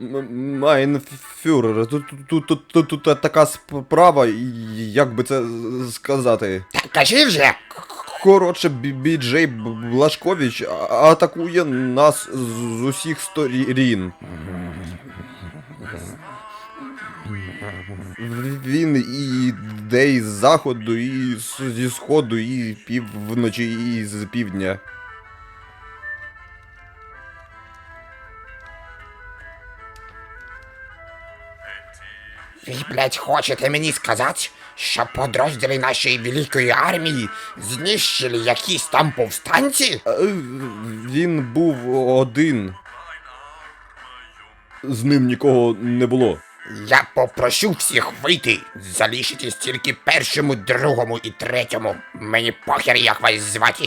М- Майн фюрер, тут, тут, тут, тут, тут, така справа, як би це сказати. Кажи вже. Коротше, Біджей Блашкович атакує нас з усіх сторін. Він і йде із заходу, і зі сходу, і півночі, і з півдня. Ви, блядь, хочете мені сказати, що підрозділи нашої великої армії знищили якісь там повстанці? Е, Він був один. З ним нікого не було. Я попрошу всіх вийти, залишитись тільки першому, другому і третьому. Мені похер, як вас звати.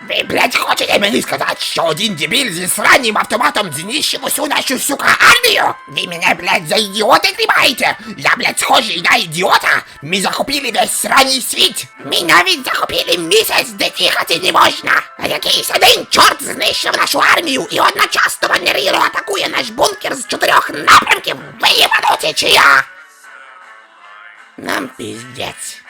Ви, блядь, хочете мені сказати, що один дебіль зі сраннім автоматом знищив усю нашу, сука, армію? Ви мене, блядь, за ідіота тримаєте? Я, блядь, схожий на ідіота? Ми захопили весь сранній світ. Ми навіть захопили місяць, де дихати не можна. А якийсь один чорт знищив нашу армію і одночасно манеріро атакує наш бункер з чотирьох напрямків. Ви єбануті чи я? Нам піздець.